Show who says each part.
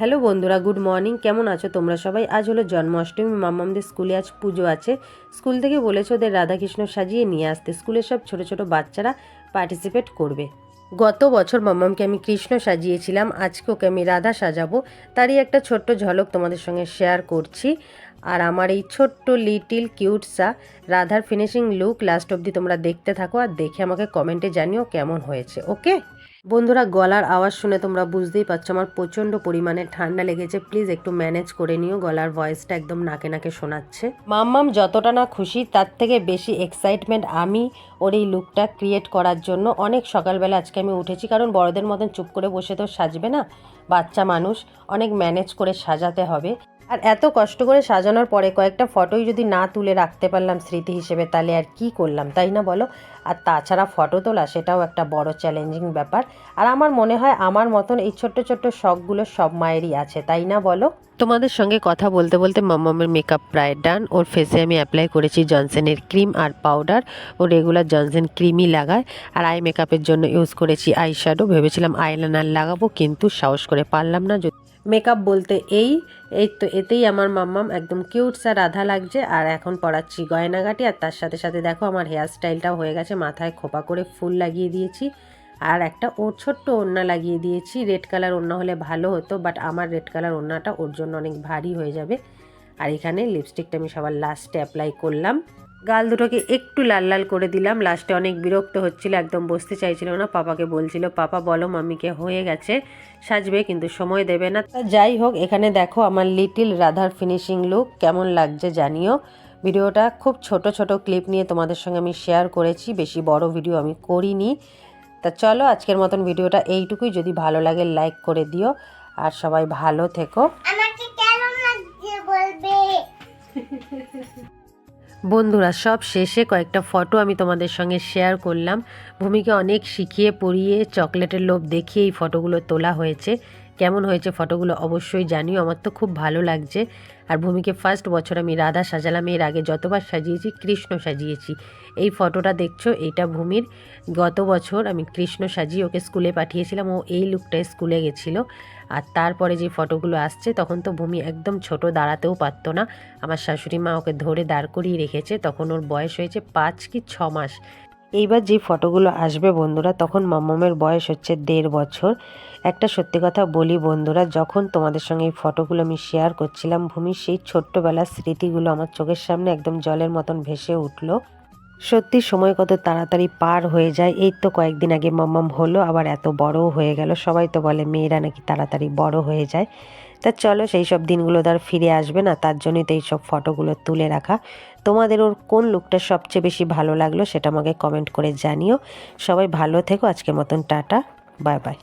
Speaker 1: Hello বন্ধুরা, good morning. কেমন আছো তোমরা সবাই? আজ হলো জন্মাষ্টমী, মামামদের স্কুলে আজ পুজো আছে। স্কুল থেকে বলেছে ওদের রাধাকৃষ্ণ সাজিয়ে নিয়ে আসতে। স্কুলের সব ছোট ছোট বাচ্চারা পার্টিসিপেট করবে। গত বছর মাম্মামকে আমি কৃষ্ণ সাজিয়েছিলাম, আজকে ওকে আমি রাধা সাজাবো। তারই একটা ছোট্ট ঝলক তোমাদের সঙ্গে শেয়ার করছি। আর আমার এই ছোট্ট লিটিল কিউটসা রাধার ফিনিশিং লুক লাস্ট অবধি তোমরা দেখতে থাকো আর দেখে আমাকে কমেন্টে জানিও কেমন হয়েছে ওকে বন্ধুরা, গলার আওয়াজ শুনে তোমরা বুঝতেই পারছ আমার প্রচণ্ড পরিমাণে ঠান্ডা লেগেছে। প্লিজ একটু ম্যানেজ করে নিও, গলার ভয়েসটা একদম নাকে নাকে শোনাচ্ছে। মাম্মাম যতটা না খুশি, তার থেকে বেশি এক্সাইটমেন্ট আমি ওর এই লুকটা ক্রিয়েট করার জন্য। অনেক সকালবেলা আজকে আমি উঠেছি, কারণ বড়দের মতন চুপ করে বসে তো সাজবে না? বাচ্চা মানুষ, অনেক ম্যানেজ করে সাজাতে হবে। আর এত কষ্ট করে সাজানোর পরে কয়েকটা ফটোই যদি না তুলে রাখতে পারলাম স্মৃতি হিসেবে, তাহলে আর কি করলাম, তাই না বলো? আর তাছাড়া ফটো তোলা, সেটাও একটা বড় চ্যালেঞ্জিং ব্যাপার। আর আমার মনে হয়, আমার মতন এই ছোট্ট ছোট্ট শখগুলো সব মায়েরই আছে, তাই না বলো? তোমাদের সঙ্গে কথা বলতে বলতে মাম্মামের মেকআপ প্রায় ডান ওর ফেসে আমি অ্যাপ্লাই করেছি জনসনের ক্রিম আর পাউডার ও রেগুলার জনসন ক্রিমই লাগায়। আর আই মেকআপের জন্য ইউজ করেছি আই শ্যাডো ভেবেছিলাম আইলাইনার লাগাবো, কিন্তু সাহস করে পারলাম না মেকআপ বলতে এই এই তো এতেই আমার মাম্মাম একদম কিউট স্যার রাধা লাগছে, আর এখন পড়াচ্ছি গয়নাগাটি, আর তার সাথে সাথে দেখো আমার হেয়ার স্টাইলটাও হয়ে গেছে, মাথায় খোপা করে ফুল লাগিয়ে দিয়েছি, আর একটা ওর ছোট্ট ওড়না লাগিয়ে দিয়েছি রেড কালার ওড়না হলে ভালো হতো বাট আমার রেড কালার ওড়নাটা ওর জন্য অনেক ভারী হয়ে যাবে, আর এখানে লিপস্টিকটা আমি সবার লাস্টে অ্যাপ্লাই করলাম। গাল দুটোকে একটু লাল লাল করে দিলাম। লাস্টে অনেক বিরক্ত হচ্ছিল, একদম বসতে চাইছিল না। পাপাকে বলছিল, পাপা, বলো মাম্মিকে হয়ে গেছে। সাজবে কিন্তু সময় দেবে না। তা যাই হোক, এখানে দেখো আমার লিটিল রাধার ফিনিশিং লুক কেমন লাগছে জানিও। ভিডিওটা খুব ছোট ছোট ক্লিপ নিয়ে তোমাদের সঙ্গে আমি শেয়ার করেছি। বেশি বড় ভিডিও আমি করিনি। তা চলো, আজকের মতন ভিডিওটা এইটুকুই। যদি ভালো লাগে লাইক করে দিও। আর সবাই ভালো থেকো।
Speaker 2: আমাকে বলবে?
Speaker 1: বন্ধুরা, সব শেষে কয়েকটা ফটো আমি তোমাদের সঙ্গে শেয়ার করলাম। ভূমিকে অনেক শিখিয়ে, পড়িয়ে, চকলেটের লোভ দেখিয়ে এই ফটোগুলো তোলা হয়েছে। কেমন হয়েছে ফটোগুলো অবশ্যই জানিও, আমার তো খুব ভালো লাগছে। আর ভূমিকে ফার্স্ট বছর আমি রাধা সাজালাম, এর আগে যতবার সাজিয়েছি, কৃষ্ণ সাজিয়েছি। এই ফটোটা দেখছ এইটা ভূমির। গত বছর আমি কৃষ্ণ সাজিয়ে ওকে স্কুলে পাঠিয়েছিলাম, ও এই লুকটায় স্কুলে গেছিল। আর তারপরে যে ফটোগুলো আসছে, তখন তো ভূমি একদম ছোট দাঁড়াতেও পারতো না। আমার শাশুড়ি মা ওকে ধরে দাঁড় করিয়ে রেখেছে, তখন ওর বয়স হয়েছে পাঁচ কি ছ মাস। এইবার যে ফটোগুলো আসবে বন্ধুরা, তখন মাম্মামের বয়স হচ্ছে দেড় বছর। একটা সত্যি কথা বলি বন্ধুরা, যখন তোমাদের সঙ্গে এই ফটোগুলো আমি শেয়ার করছিলাম ভূমির সেই ছোট্টবেলার স্মৃতিগুলো আমার চোখের সামনে একদম জলের মতন ভেসে উঠল। সত্যি সময় কত তাড়াতাড়ি পার হয়ে যায়, এই তো কয়েকদিন আগে মাম্মাম হলো, আবার এত বড়ও হয়ে গেল। সবাই তো বলে মেয়েরা নাকি তাড়াতাড়ি বড় হয়ে যায়। তা চলো সেই সব দিনগুলো তো আর ফিরে আসবে না, তার জন্যই তো এই সব ফটোগুলো তুলে রাখা। তোমাদের ওর কোন লুকটা সবচেয়ে বেশি ভালো লাগল সেটা আমাকে কমেন্ট করে জানিও। সবাই ভালো থেকো, আজকের মতন টাটা বাই বাই